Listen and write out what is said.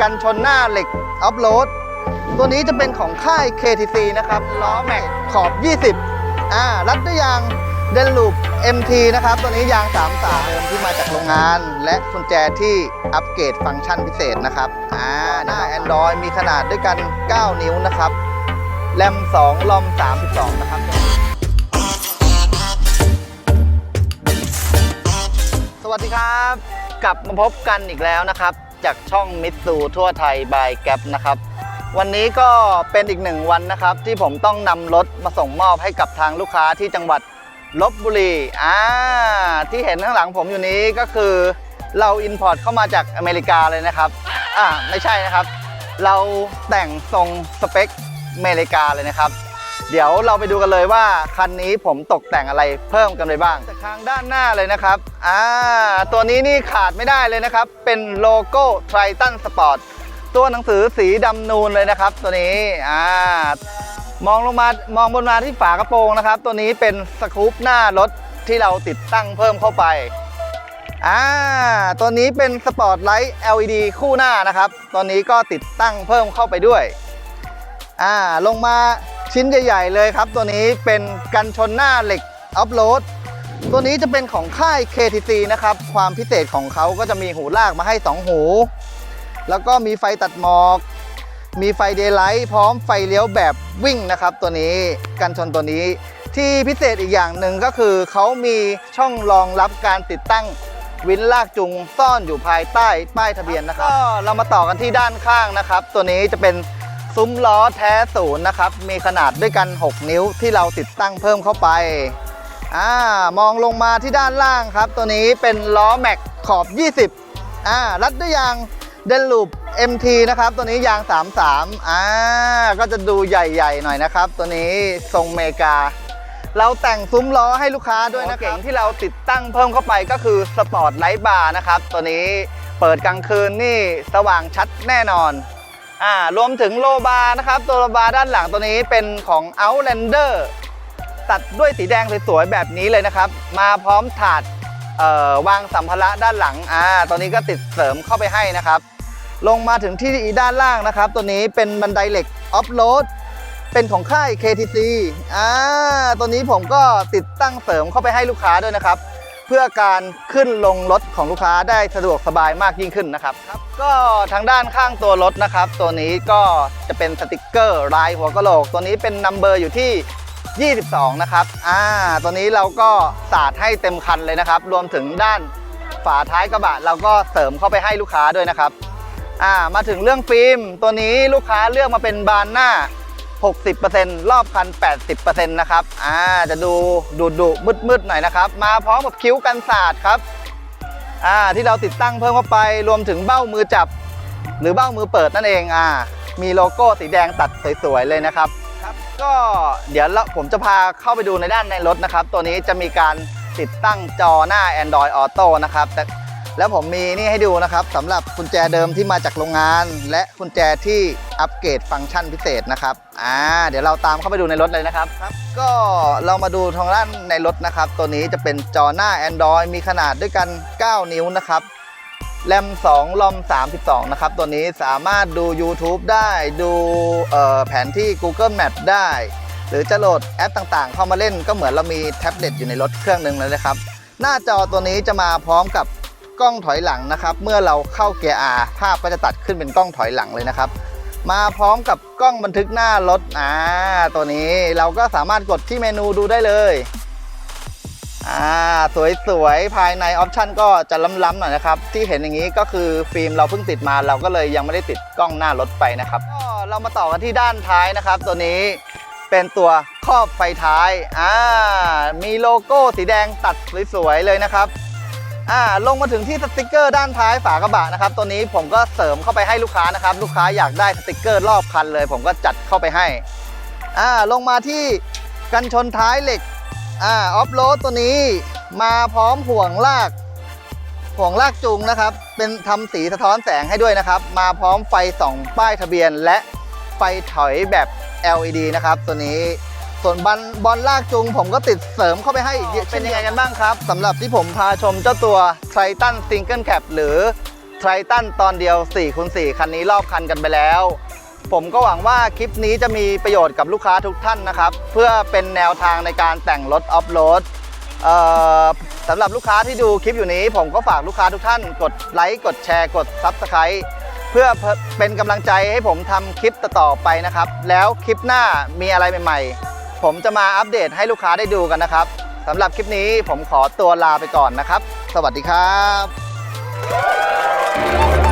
กันชนหน้าเหล็กออฟโรดตัวนี้จะเป็นของค่าย KTC นะครับ ล้อแม็กขอบ 20 อ่า รัดด้วยยางเดนลูป MT นะครับ ตัวนี้ยาง3สาเดิมที่มาจากโรงงาน และกุญแจที่อัปเกรดฟังก์ชันพิเศษนะครับ อ่า หน้า Android มีขนาดด้วยกัน 9 นิ้วนะครับ แรม 2 ลอม 32 นะครับ สวัสดีครับ กลับมาพบกันอีกแล้วนะครับ จากช่องมิตซูทั่วไทยบายแก p นะครับ วันนี้ก็เป็นอีกหนึ่งวันนะครับ ที่ผมต้องนำรถมาส่งมอบให้กับทางลูกค้าที่จังหวัดลบบุรีอ่าที่เห็นข้างหลังผมอยู่นี้ก็คือเราอินพอร์ตเข้ามาจากอเมริกาเลยนะครับอ่าไม่ใช่นะครับ เราแต่งทรงสเปคอเมริกาเลยนะครับ เดี๋ยวเราไปดูกันเลยว่าคันนี้ผมตกแต่งอะไรเพิ่มกันไปบ้างจากทางด้านหน้าเลยนะครับอ่าตัวนี้นี่ขาดไม่ได้เลยนะครับ เป็นโลโก้ Triton Sport ตัวหนังสือสีดำนูนเลยนะครับ ตัวนี้อ่ามองลงมามองบนมาที่ฝากระโปรงนะครับ ตัวนี้เป็นสกู๊ปหน้ารถที่เราติดตั้งเพิ่มเข้าไปอ่าตัวนี้เป็นสปอตไลท์ LED คู่หน้านะครับตัวนี้ก็ติดตั้งเพิ่มเข้าไปด้วยอ่าลงมา ชิ้นใหญ่ ๆ เลยครับ ตัวนี้เป็นกันชนหน้าเหล็กออฟโรดตัวนี้จะเป็นของค่าย KTC นะครับ ความพิเศษของเขาก็จะมีหูลากมาให้ 2 หู แล้วก็มีไฟตัดหมอก มีไฟเดย์ไลท์พร้อมไฟเลี้ยวแบบวิ่งนะครับ ตัวนี้กันชนตัวนี้ที่พิเศษอีกอย่างหนึ่งก็คือเขามีช่องรองรับการติดตั้งวินลากจูงซ่อนอยู่ภายใต้ป้ายทะเบียนนะครับก็เรามาต่อกันที่ด้านข้างนะครับ ตัวนี้จะเป็น ซุ้มล้อแท้ศูนย์นะครับ มีขนาดด้วยกัน 6 นิ้วที่เราติดตั้งเพิ่มเข้าไปอ่ามองลงมาที่ด้านล่างครับ ตัวนี้เป็นล้อแม็กขอบ 20อ่ารัดด้วยยางเดนลูป MT นะครับ ตัวนี้ยาง 33อ่าก็จะดูใหญ่ๆหน่อยนะครับ ตัวนี้ทรงเมกา เราแต่งซุ้มล้อให้ลูกค้าด้วยนะครับเก่งที่เราติดตั้งเพิ่มเข้าไปก็คือสปอร์ตไลท์บาร์นะครับ ตัวนี้เปิดกลางคืนนี่สว่างชัดแน่นอน อ่ารวมถึงโลบาร์นะครับตัวโลบาร์ด้านหลังตัวนี้เป็นของ Outlander ตัดด้วยสีแดงสวยๆแบบนี้เลยนะครับ มาพร้อมถาดเอ่อวางสัมภาระด้านหลังอ่าตัวนี้ก็ติดเสริมเข้าไปให้นะครับ ลงมาถึงที่ด้านล่างนะครับ ตัวนี้เป็นบันไดเหล็กออฟโรดเป็นของค่าย KTC อ่าตัวนี้ผมก็ติดตั้งเสริมเข้าไปให้ลูกค้าด้วยนะครับ เพื่อการขึ้นลงรถของลูกค้าได้สะดวกสบายมากยิ่งขึ้นนะครับครับ ก็ทางด้านข้างตัวรถนะครับ ตัวนี้ก็จะเป็นสติกเกอร์ลายหัวกะโหลก ตัวนี้เป็นนัมเบอร์อยู่ที่ 22 นะครับอ่าตัวนี้เราก็สาดให้เต็มคันเลยนะครับ รวมถึงด้านฝาท้ายกระบะเราก็เสริมเข้าไปให้ลูกค้าด้วยนะครับอ่ามาถึงเรื่องฟิล์ม ตัวนี้ลูกค้าเลือกมาเป็นบานหน้า 60%รอบคัน 80%นะครับ อ่า จะดูดุดุมืดมืดหน่อยนะครับ มาพร้อมกับคิ้วกันศาสตร์ครับ อ่า ที่เราติดตั้งเพิ่มเข้าไป รวมถึงเบ้ามือจับ หรือเบ้ามือเปิดนั่นเอง อ่า มีโลโก้สีแดงตัดสวยๆเลยนะครับ ครับ ก็เดี๋ยวผมจะพาเข้าไปดูในด้านในรถนะครับ ตัวนี้จะมีการติดตั้งจอหน้า Android Auto นะครับ แต่ แล้วผมมีนี่ให้ดูนะครับสำหรับกุญแจเดิมที่มาจากโรงงาน และกุญแจที่อัปเกรดฟังก์ชันพิเศษนะครับอ่าเดี๋ยวเราตามเข้าไปดูในรถเลยนะครับครับ ก็เรามาดูทางด้านในรถนะครับ ตัวนี้จะเป็นจอหน้า Android มีขนาดด้วยกัน 9 นิ้วนะครับแรม2ลอม32 นะครับ ตัวนี้สามารถดู YouTube ได้ดูเอ่อแผนที่ Google Map ได้ หรือจะโหลดแอปต่างๆ เข้ามาเล่นก็เหมือนเรามีแท็บเล็ตอยู่ในรถเครื่องหนึ่งเลยนะครับ หน้าจอตัวนี้จะมาพร้อมกับ กล้องถอยหลังนะครับ เมื่อเราเข้าเกียร์ R ภาพก็จะตัดขึ้นเป็นกล้องถอยหลังเลยนะครับ มาพร้อมกับกล้องบันทึกหน้ารถอ่าตัวนี้เราก็สามารถกดที่เมนูดูได้เลยอ่าสวยๆ ภายในออปชันก็จะล้ำๆหน่อยนะครับ ที่เห็นอย่างนี้ก็คือฟิล์มเราเพิ่งติดมาเราก็เลยยังไม่ได้ติดกล้องหน้ารถไปนะครับก็เรามาต่อกันที่ด้านท้ายนะครับ ตัวนี้เป็นตัวครอบไฟท้ายอ่ามีโลโก้สีแดงตัดสวยๆเลยนะครับ อ่าลงมาถึงที่สติกเกอร์ด้านท้ายฝากระบะนะครับ ตัวนี้ผมก็เสริมเข้าไปให้ลูกค้านะครับ ลูกค้าอยากได้สติกเกอร์รอบคันเลย ผมก็จัดเข้าไปให้อ่าลงมาที่กันชนท้ายเหล็กอ่าออฟโรดตัวนี้มาพร้อมห่วงลากห่วงลากจูงนะครับ เป็นทำสีสะท้อนแสงให้ด้วยนะครับ มาพร้อมไฟส่องป้ายทะเบียนและไฟถอยแบบ LED นะครับ ตัวนี้ ส่วนบอลบอลลากจูงผมก็ติดเสริมเข้าไปให้อีกเป็นยังไงกันบ้างครับสำหรับที่ผมพาชมเจ้าตัว Triton Single Cap หรือไททันตอนเดียว4คูณ4คันนี้รอบคันกันไปแล้ว ผมก็หวังว่าคลิปนี้จะมีประโยชน์กับลูกค้าทุกท่านนะครับ เพื่อเป็นแนวทางในการแต่งรถออฟโรดสำหรับลูกค้าที่ดูคลิปอยู่นี้ ผมก็ฝากลูกค้าทุกท่าน กดไลค์กดแชร์กด Subscribe เพื่อเป็นกำลังใจให้ผมทำคลิปต่อๆไปนะครับ แล้วคลิปหน้ามีอะไรใหม่ ๆ ผมจะมาอัปเดตให้ลูกค้าได้ดูกันนะครับสำหรับคลิปนี้ผมขอตัวลาไปก่อนนะครับ สวัสดีครับ